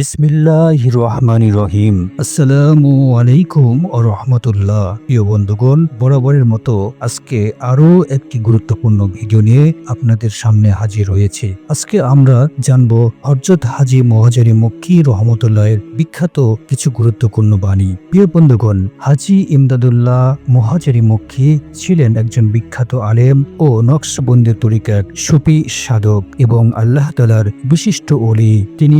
বিসমিল্লাহ রহমান রহিম। আসসালামু আলাইকুম ও রহমতুল্লাহ। প্রিয় বন্ধুগণ, বরাবরের মতো আজকে আরও একটি গুরুত্বপূর্ণ ভিডিও নিয়ে আপনাদের সামনে হাজির হয়েছে। আজকে আমরা জানব হরজত হাজি মহাজারি মক্কি রহমতুল্লাহের বিখ্যাত কিছু গুরুত্বপূর্ণ বাণী। প্রিয় বন্ধুগণ, হাজি ইমদাদুল্লাহ মহাজারি মক্কি ছিলেন একজন বিখ্যাত আলেম ও নকশবন্দি তরিকার সুফি সাধক এবং আল্লাহ তালার বিশিষ্ট অলি তিনি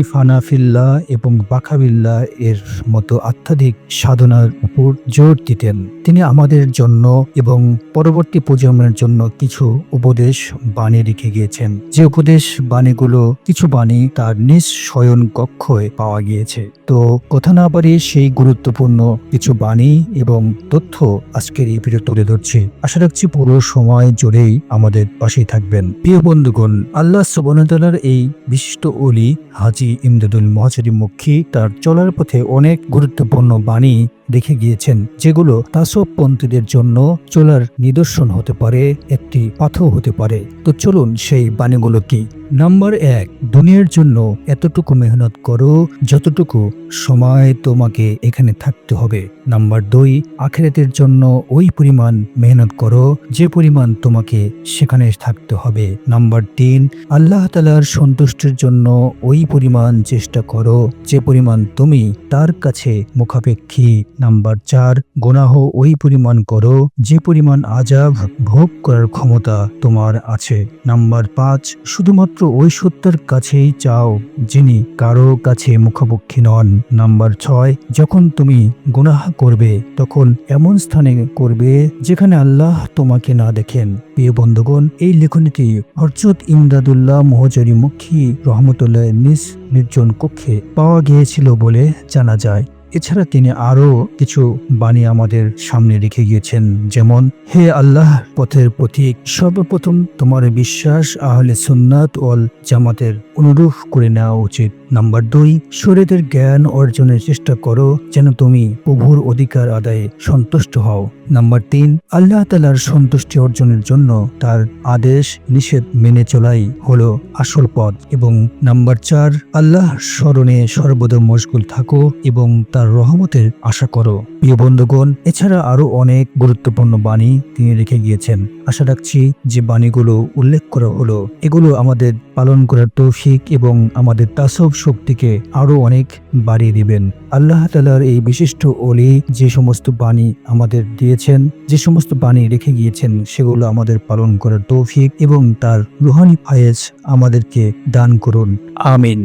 ফানাফিল্লাহ এবং বাকাবিল্লাহ এর মতো আধ্যাত্মিক সাধনার উপর জোর দিতেন। তিনি আমাদের জন্য এবং পরবর্তী প্রজন্মের জন্য কিছু উপদেশ বাণী রেখে গিয়েছেন। যে উপদেশ বাণীগুলো কিছু বাণী তার নিজ শয়ন কক্ষয় পাওয়া গিয়েছে। তো কথা না পারি সেই গুরুত্বপূর্ণ কিছু বাণী এবং তথ্য আজকের এই ভিডিও তুলে ধরছি। আশা রাখছি পুরো সময় জুড়েই আমাদের পাশেই থাকবেন। প্রিয় বন্ধুগণ, আল্লাহ সুবর্ণতালার এই বিশিষ্ট অলি হাজি ইমদাদুল মহাচারী মুখী তার চলার পথে অনেক গুরুত্বপূর্ণ বাণী রেখে গিয়েছেন যেগুলো তাসবপন্থীদের জন্য চলার নিদর্শন হতে পারে, একটি পাথর হতে পারে। তো চলুন সেই বাণীগুলো কি? নাম্বার এক, দুনিয়ার জন্য এতটুকু মেহনত করো যতটুকু সময় তোমাকে এখানে থাকতে হবে। নাম্বার দুই, আখেরাতের জন্য ওই পরিমাণ মেহনত করো যে পরিমাণ তোমাকে সেখানে থাকতে হবে। নাম্বার তিন, আল্লাহ তালার সন্তুষ্টির জন্য ওই পরিমাণ চেষ্টা করো যে পরিমাণ তুমি তার কাছে মুখাপেক্ষী নাম্বার চার, গোনাহ ওই পরিমাণ করো, যে পরিমাণ আজাব ভোগ করার ক্ষমতা তোমার আছে। নাম্বার পাঁচ, শুধুমাত্র ওই সত্যের কাছেই চাও, যিনি কারও কাছে মুখাপেক্ষী নন। নাম্বার ছয়, যখন তুমি গুনাহ করবে, তখন এমন স্থানে করবে যেখানে আল্লাহ তোমাকে না দেখেন। প্রিয় বন্ধুগণ, এই লেখনীটি হরজত ইমদাদুল্লাহ মহজরি মুখী রহমতুল্লাহ নিজ নির্জন কক্ষে পাওয়া গিয়েছিল বলে জানা যায়। এছাড়া তিনি আরও কিছু বাণী আমাদের সামনে রেখে গিয়েছেন, যেমন, হে আল্লাহ, পথের প্রতীক, সর্বপ্রথম তোমার বিশ্বাস, আহলে সুন্নাত ওয়াল জামাতের অনুরূপ করে নেওয়া উচিত। নাম্বার দুই, শরীরের জ্ঞান অর্জনের চেষ্টা করো যেন তুমি প্রভুর অধিকার আদায়ে সন্তুষ্ট হও। নাম্বার তিন, আল্লাহ তালার সন্তুষ্টি অর্জনের জন্য তার আদেশ নিষেধ মেনে চলাই হলো আসল পথ। এবং নাম্বার চার, আল্লাহ স্মরণে সর্বদা মশগুল থাকো এবং তার রহমতের আশা করো। প্রিয় বন্ধুগণ, এছাড়া আরও অনেক গুরুত্বপূর্ণ বাণী তিনি রেখে গিয়েছেন। আশা রাখছি যে বাণীগুলো উল্লেখ করা হলো। এগুলো আমাদের পালন করার তৌফিক এবং আমাদের তাসব শক্তিকে আরও অনেক বাড়িয়ে দিবেন। আল্লাহ তালার এই বিশিষ্ট অলি যে সমস্ত বাণী আমাদের দিয়েছেন, যে সমস্ত বাণী রেখে গিয়েছেন, সেগুলো আমাদের পালন করার তৌফিক এবং তার রুহানি ফায়েজ আমাদেরকে দান করুন। আমিন।